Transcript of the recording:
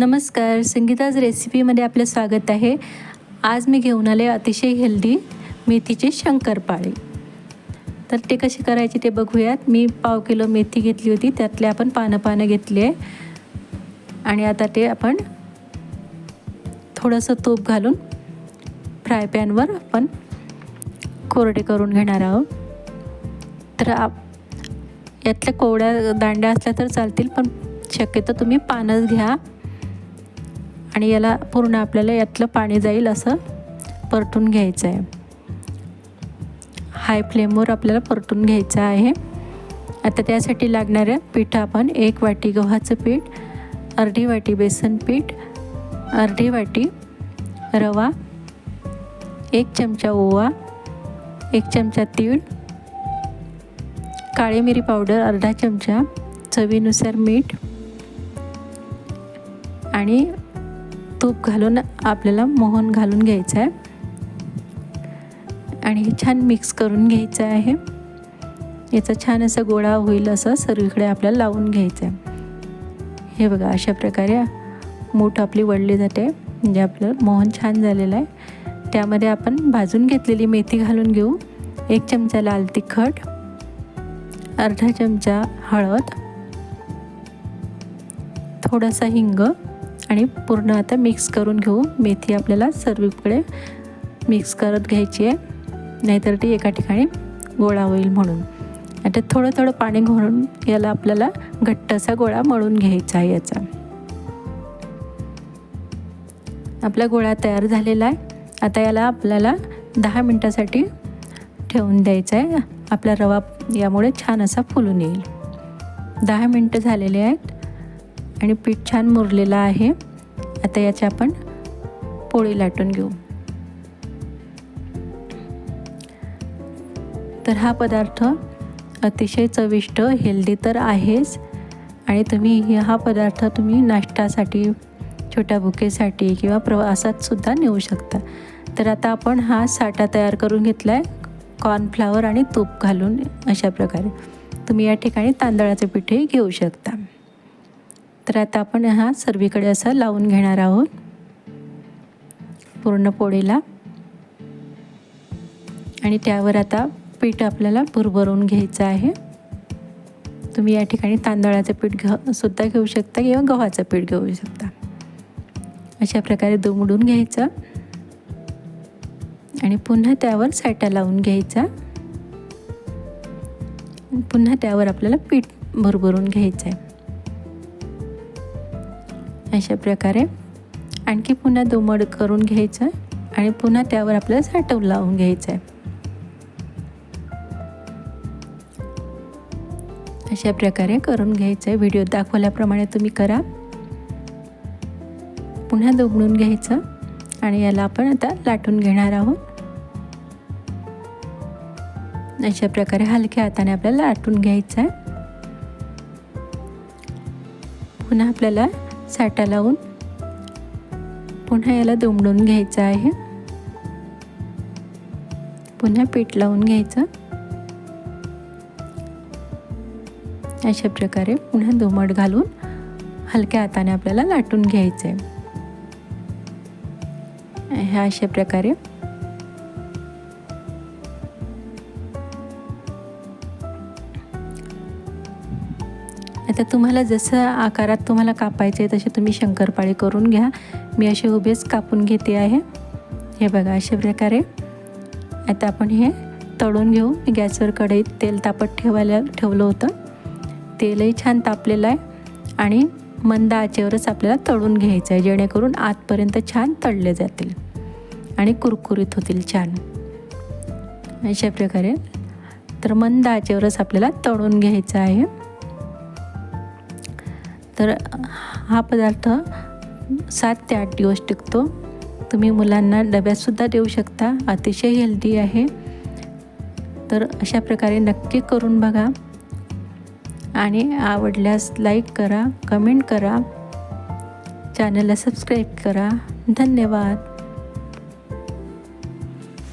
नमस्कार. संगीताज रेसिपीमध्ये आपलं स्वागत आहे. आज मी घेऊन आले अतिशय हेल्दी मेथीचे शंकरपाळे. तर ते कसे करायचे ते बघूयात. मी पाव किलो मेथी घेतली होती. त्यातले आपण पानं पानं घेतली. आहे आणि आता ते आपण थोडंसं तूप घालून फ्राय पॅनवर आपण कोरडे करून घेणार आहोत. तर आप यातल्या कोवड्या दांड्या असल्या तर चालतील पण शक्यतो तुम्ही पानच घ्या. आणि याला पूर्ण आपल्याला यातलं पाणी जाईल असं परतून घ्यायचं आहे. हाय फ्लेमवर आपल्याला परतून घ्यायचं आहे. आता त्यासाठी लागणाऱ्या पीठ आपण एक वाटी गव्हाचं पीठ अर्धी वाटी बेसन पीठ अर्धी वाटी रवा एक चमचा ओवा एक चमचा तीळ काळी मिरी पावडर अर्धा चमचा चवीनुसार मीठ आणि तूप घालून आपल्याला मोहन घालून घ्यायचं आहे. आणि हे छान मिक्स करून घ्यायचं आहे. याचा छान असा गोळा होईल असं सर्वीकडे आपल्याला लावून घ्यायचं आहे. हे बघा अशा प्रकारे मूठ आपली वळली जाते. म्हणजे आपलं मोहन छान झालेलं आहे. त्यामध्ये आपण भाजून घेतलेली मेथी घालून घेऊ. एक चमचा लाल तिखट अर्धा चमचा हळद थोडासा हिंग आणि पूर्ण आता मिक्स करून घेऊ. मेथी आपल्याला सर्वीकडे मिक्स करत घ्यायची आहे. नाहीतर ती एका ठिकाणी गोळा होईल म्हणून. आता थोडं थोडं पाणी घालून याला आपल्याला घट्ट असा गोळा मळून घ्यायचा आहे याचा. आपला गोळा तयार झालेला आहे. आता याला आपल्याला दहा मिनटासाठी ठेवून द्यायचा आहे. आपला रवा यामुळे छान असा फुलून येईल. दहा मिनटं झालेले आहेत. आणि पीठ छान मुरलेलं आहे. आता याच्या आपण पोळी लाटून घेऊ. तर हा पदार्थ अतिशय चविष्ट हेल्दी तर आहेच. आणि तुम्ही हा पदार्थ तुम्ही नाश्त्यासाठी छोट्या बुकेसाठी किंवा प्रवासातसुद्धा नेऊ शकता. तर आता आपण हा साठा तयार करून घेतला आहे कॉर्नफ्लावर आणि तूप घालून अशा प्रकारे. तुम्ही या ठिकाणी तांदळाचे पिठे घेऊ शकता. तर आता आपण हा सर्वीकडे असा लावून घेणार आहोत. पूर्ण पोळीला. आणि त्यावर आता पीठ आपल्याला भुरभरून घ्यायचं आहे. तुम्ही या ठिकाणी तांदळाचं पीठ घ सुद्धा घेऊ शकता किंवा गव्हाचं पीठ घेऊ शकता. अशा प्रकारे दुमडून घ्यायचं. आणि पुन्हा त्यावर साठा लावून घ्यायचा. पुन्हा त्यावर आपल्याला पीठ भरभरून घ्यायचं आहे अशा प्रकारे. आणखी पुन्हा दुमड करून घ्यायचं आणि पुन्हा त्यावर आपल्याला साठव लावून घ्यायचं. आहे अशा प्रकारे करून घ्यायचं. आहे व्हिडिओ दाखवल्याप्रमाणे तुम्ही करा. पुन्हा दुमडून घ्यायचं आणि याला आपण आता लाटून घेणार आहोत. अशा प्रकारे हलक्या हाताने आपल्याला लाटून घ्यायचं आहे. पुन्हा आपल्याला साठा लावून पुन्हा याला दुमडून घ्यायचं आहे. पुन्हा पीठ लावून घ्यायचं. अशा प्रकारे पुन्हा दुमट घालून हलक्या हाताने आपल्याला लाटून घ्यायचं आहे ह्या अशा प्रकारे आता तुम्हाला जसं आकारात तुम्हाला कापायचे तसे तुम्ही शंकरपाळी करून घ्या. मी असे उभेच कापून घेते आहे. हे बघा अशा प्रकारे. आता आपण हे तळून घेऊ. मी गॅसवर कढईत तेल तापत ठेवायला ठेवलं होतं. तेलही छान तापलेलं आहे. आणि मंद आचेवरच आपल्याला तळून घ्यायचं आहे जेणेकरून आतपर्यंत छान तळले जातील. आणि कुरकुरीत होतील छान. अशा प्रकारे. तर मंद आचेवरच आपल्याला तळून घ्यायचं आहे. तर हा पदार्थ सात ते आठ दिवस टिकतो. तुम्ही मुलांना डब्यातसुद्धा देऊ शकता. अतिशय हेल्दी आहे. तर अशा प्रकारे नक्की करून बघा. आणि आवडल्यास लाईक करा कमेंट करा. चॅनलला सबस्क्राईब करा. धन्यवाद.